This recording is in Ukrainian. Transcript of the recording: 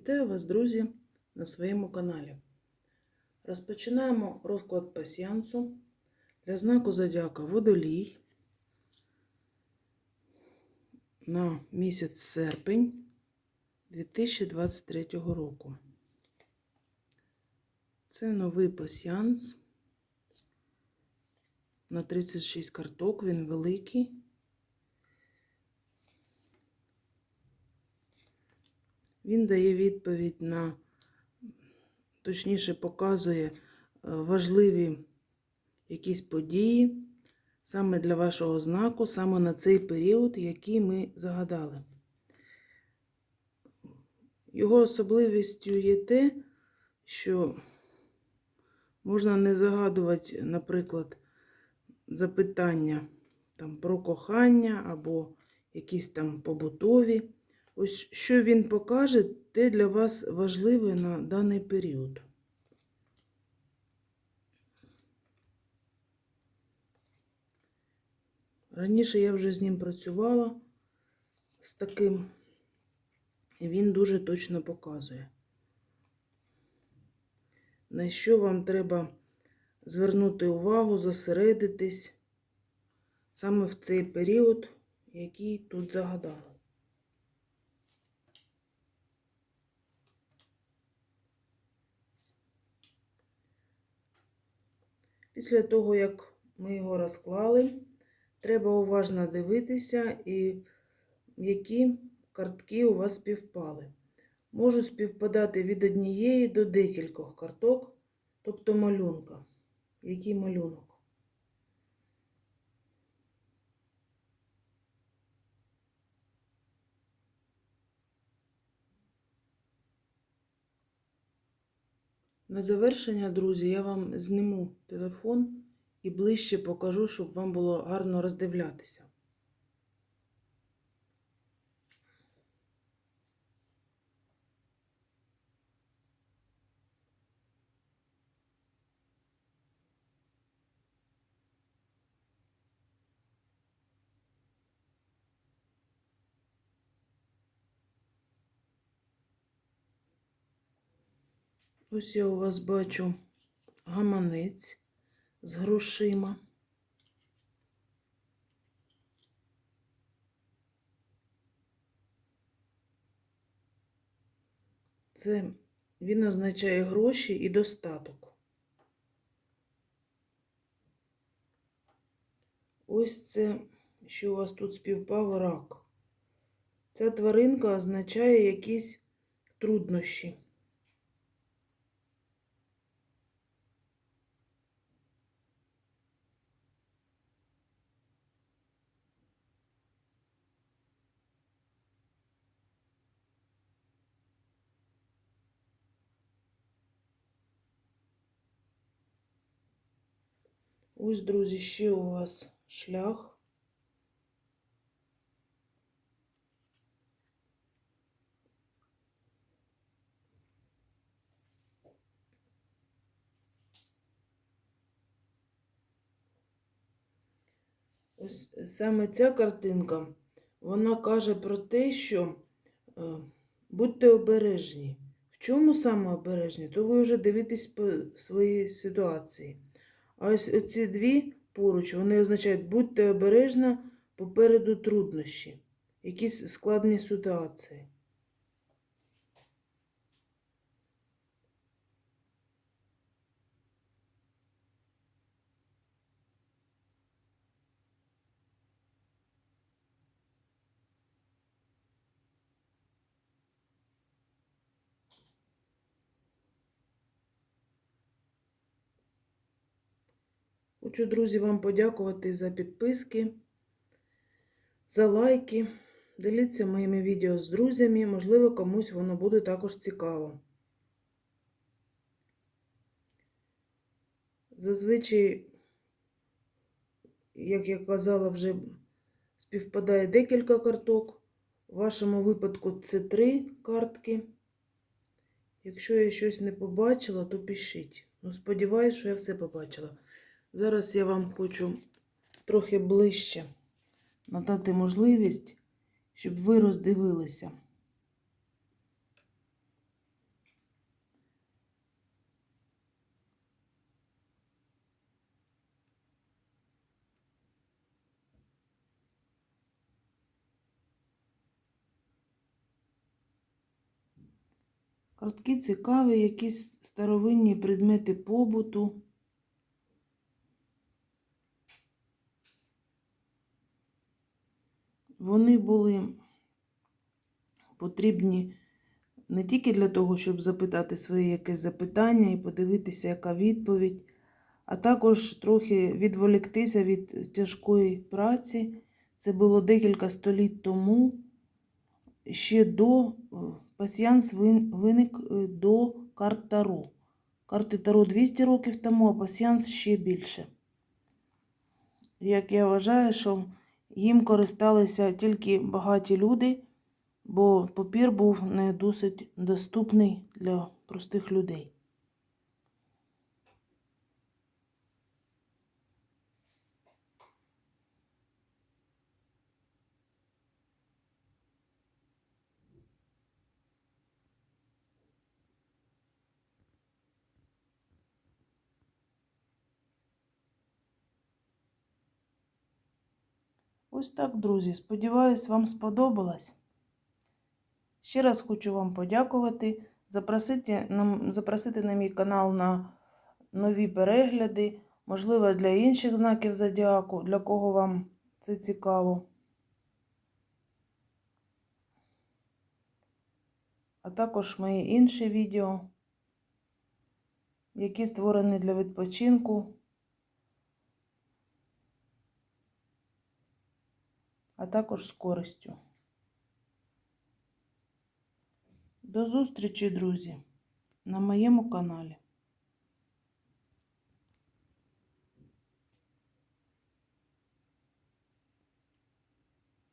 Вітаю вас, друзі, на своєму каналі. Розпочинаємо розклад пасіянсу для знаку Зодіака Водолій на місяць серпень 2023 року. Це новий пасіянс на 36 карток, він великий. Він дає відповідь на, точніше, показує е, важливі якісь події саме для вашого знаку, саме на цей період, який ми загадали. Його особливістю є те, що можна не загадувати, наприклад, запитання там, про кохання або якісь там побутові. Ось що він покаже, те для вас важливе на даний період. Раніше я вже з ним працювала з таким, і він дуже точно показує, на що вам треба звернути увагу, зосередитись саме в цей період, який тут загадали. Після того, як ми його розклали, треба уважно дивитися, і які картки у вас співпали. Можуть співпадати від однієї до декількох карток, тобто малюнка. Який малюнок? На завершення, друзі, я вам зніму телефон і ближче покажу, щоб вам було гарно роздивлятися. Ось я у вас бачу гаманець з грошима. Це він означає гроші і достаток. Ось це, що у вас тут співпав рак. Ця тваринка означає якісь труднощі. Ось, друзі, ще у вас шлях. Ось саме ця картинка, вона каже про те, що е, будьте обережні. В чому саме обережні? То ви вже дивитесь по своїй ситуації. А ось оці дві поруч, вони означають будьте обережна попереду труднощі, якісь складні ситуації. Хочу, друзі, вам подякувати за підписки, за лайки. Діліться моїми відео з друзями, можливо, комусь воно буде також цікаво. Зазвичай, як я казала, вже співпадає декілька карток. У вашому випадку це три картки. Якщо я щось не побачила, то пишіть. Ну, сподіваюсь, що я все побачила. Зараз я вам хочу трохи ближче надати можливість, щоб ви роздивилися. Картки цікаві, якісь старовинні предмети побуту. Вони були потрібні не тільки для того, щоб запитати своє якесь запитання і подивитися, яка відповідь, а також трохи відволіктися від тяжкої праці. Це було декілька століть тому. Ще до е, пасіянс виник е, до карт Таро. Карти Таро 200 років тому, а пасіянс ще більше. Як я вважаю, що їм користалися тільки багаті люди, бо папір був не досить доступний для простих людей. Ось так, друзі. Сподіваюсь, вам сподобалось. Ще раз хочу вам подякувати, запросити, нам, запросити на мій канал на нові перегляди, можливо, для інших знаків зодіаку, для кого вам це цікаво. А також мої інші відео, які створені для відпочинку. Також з користю. До зустрічі, друзі, на моєму каналі.